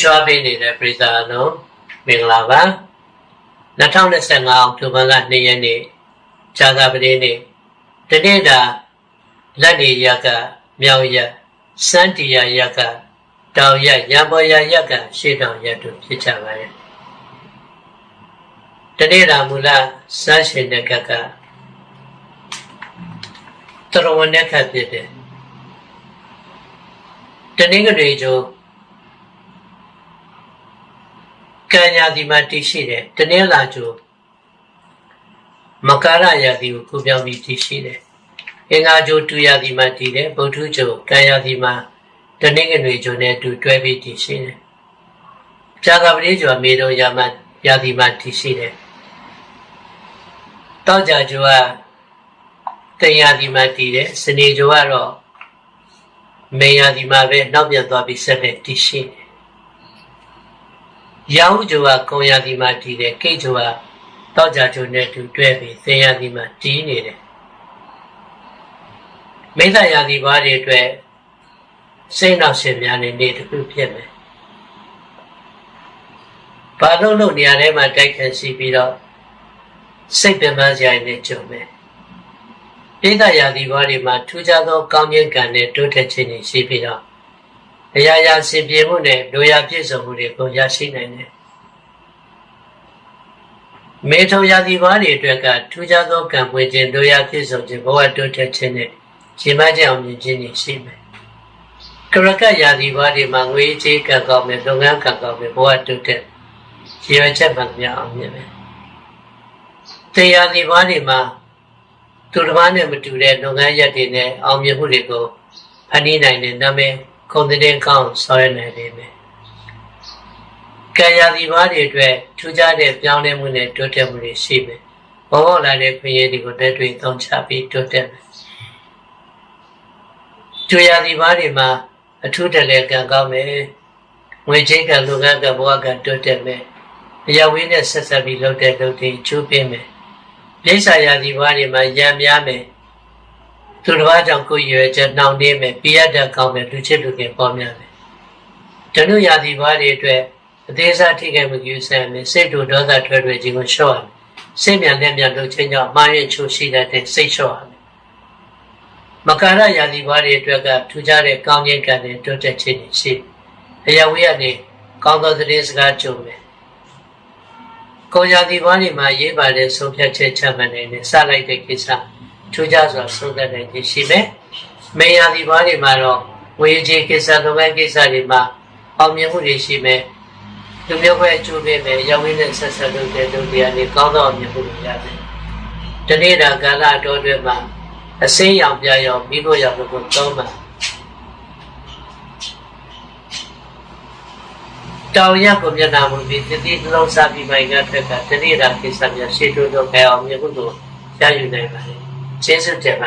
ရွှာပေးနေတဲ့ပြည်သားအလုံးမင်္ဂလာပါ2025အောက်တိုဘာလ2ရက်နေ့ဇာတာပတိနေ့တနေ့တာလက်နေရက်ကမြောက်ရက်စန်းတီယာရက်ကတောင်ရက်ရံပေါ်ရရက်ကရှေ့တောင်ရက်တို့ဖြစ်ကြပါရဲ့တနေ့တာမူလစန်းရှင်တဲ့ကကတရဝနဲ့ခတ်ဖြစ်တယ်တနင်္ဂနွေကျိုး ကံညာဒီမှာတည်ရှိတယ်တနင်္လာကျိုးမကာရယာတိကိုကိုပြောင်းပြီးတည်ရှိတယ်အင်္ဂါကျိုးတူယာတိမှာတည်တယ်ဗုဒ္ဓကျိုးကံယာတိမှာတနင်္ဂနွေကျိုးနဲ့တူတွဲပြီးတည်ရှိတယ်ဇာကပတိကျိုးမေတော်ယာမယာတိမှာတည်ရှိတယ်တောက်ကြကျိုးကတန်ယာတိမှာတည်တယ်စနေကျိုးကတော့မေယာဒီမှာပဲနောက်ပြန်သွားပြီးဆက်လက်တည်ရှိတယ်။ ရောင်ဂျိုကကုံယာဒီမှာတည်တယ်ကိတ်ဂျိုကတောက်ကြဂျိုနဲ့တူတွဲပြီးသင်ယာဒီမှာတည်နေတယ်။မိသယာဒီဘာတွေအတွက်စိတ်နောက်ရှင်များနေနေတစ်ခုဖြစ်မယ်။ဘာလို့လို့နေရာထဲမှာတိုက်ခတ်စီပြီးတော့စိတ်ပင်ပန်းစရာနဲ့ကြုံမယ်။ပိဋကရာသီဘဝတွေမှာထူးခြားသောကောင်းကျိုးကံနဲ့တိုးတက်ခြင်းတွေရှိပြီးတော့ အရာရာစင်ပြေမှုနဲ့လိုရာပြည့်စုံမှုတွေကိုရရှိနိုင်တယ်။မေထုံရာသီဘဝတွေအတွက်ကထူးခြားသောကံပွင့်ခြင်းလိုရာပြည့်စုံခြင်းဘဝတိုးတက်ခြင်းနဲ့ရှင်မကြောင်မြင်ခြင်းတွေရှိမယ်။ကရကရာသီဘဝတွေမှာငွေကြေးကံကောင်းမယ်လုပ်ငန်းကံကောင်းမယ်ဘဝတိုးတက်ရည်ရွယ်ချက်မှန်များအောင်မြင်မယ်။တရားဒီဘဝတွေမှာသူတစ်ပါးနဲ့မတူတဲ့လုပ်ငန်းရက်တွေနဲ့အောင်မြင်မှုတွေကိုဖန်တီးနိုင်တဲ့နာမည် ခုံတဲ့ကောင်းဆောင်ရွက်နိုင်နေမယ်။ကံရာဒီဘာတွေအတွက်ထူးခြားတဲ့ပြောင်းလဲမှုနဲ့တိုးတက်မှုတွေရှိမယ်။ဘောပေါက်လာတဲ့ခွင့်ရတွေကိုတက်တွေ့သုံးချပြီးတိုးတက်မယ်။ကျွေရာဒီဘာတွေမှာအထူးတလဲကံကောင်းမယ်။ငွေကြေးကံလုပ်ငန်းကံဘဝကံတိုးတက်မယ်။အရာဝေးနဲ့ဆက်ဆက်ပြီးလုပ်တဲ့လုပ်တွေချိုးပြမယ်။လိစ္ဆာယာဒီဘွားတွေမှာရံများမယ် သူတစ်ပါးကြောင့်ကိုယ်ရွယ်ချက်နှောင့်နှေးမယ်ပြရတတ်ကောင်းမယ်လူချစ်လူခင်ပေါ်များမယ်တနုယာဒီဘွားတွေအတွက်အသေးစားထိခိုက်မှုယူဆမယ်စိတ်တို့ဒေါသထွက်ထွက်ခြင်းကိုလျှော့ရမယ်စိတ်မြန်လက်မြန်လုပ်ခြင်းကြောင့်မှားရချိုးရှိတတ်တဲ့စိတ်လျှော့ရမယ်မကာရယာဒီဘွားတွေအတွက်ကထူးခြားတဲ့ကောင်းခြင်းကံနဲ့တိုးတက်ခြင်းရှိအရာဝေးကနေကောင်းသောသတင်းစကားကြုံမယ်ကိုရာဒီဘွားတွေမှာရေးပါတဲ့ဆုံးဖြတ်ချက်ချမှတ်နိုင်တဲ့စလိုက်တဲ့ကိစ္စ ထူးခြားစွာဆုံးဖြတ်နိုင်ခြင်းရှိမယ်။မေယာဒီဘွားတွေမှာတော့ဝေကြီးကိစ္စလုပ်ငန်းကိစ္စတွေမှာအောင်မြင်မှုတွေရှိမယ်။လူမျိုးပဲအကျိုးပေးမယ်။ရောက်ရင်းနဲ့ဆက်ဆက်လုပ်တဲ့လူတွေကနေကောင်းသောအောင်မြင်မှုတွေရတယ်။ဒီနေ့တာကာလအတော်တွေမှာအစင်းရောင်ပြရောင်မိဖို့ရောင်လို့သုံးမှာတောင်ရက်ကိုမျက်နာမှုပြီးတတိလုံးစားပြီးပိုင်ကထက်ကတတိတာကိစ္စများရှေ့တိုးတော့ခဲအောင်မြတ်ကုသိုလ်ရယူနိုင်ပါလေ sensitive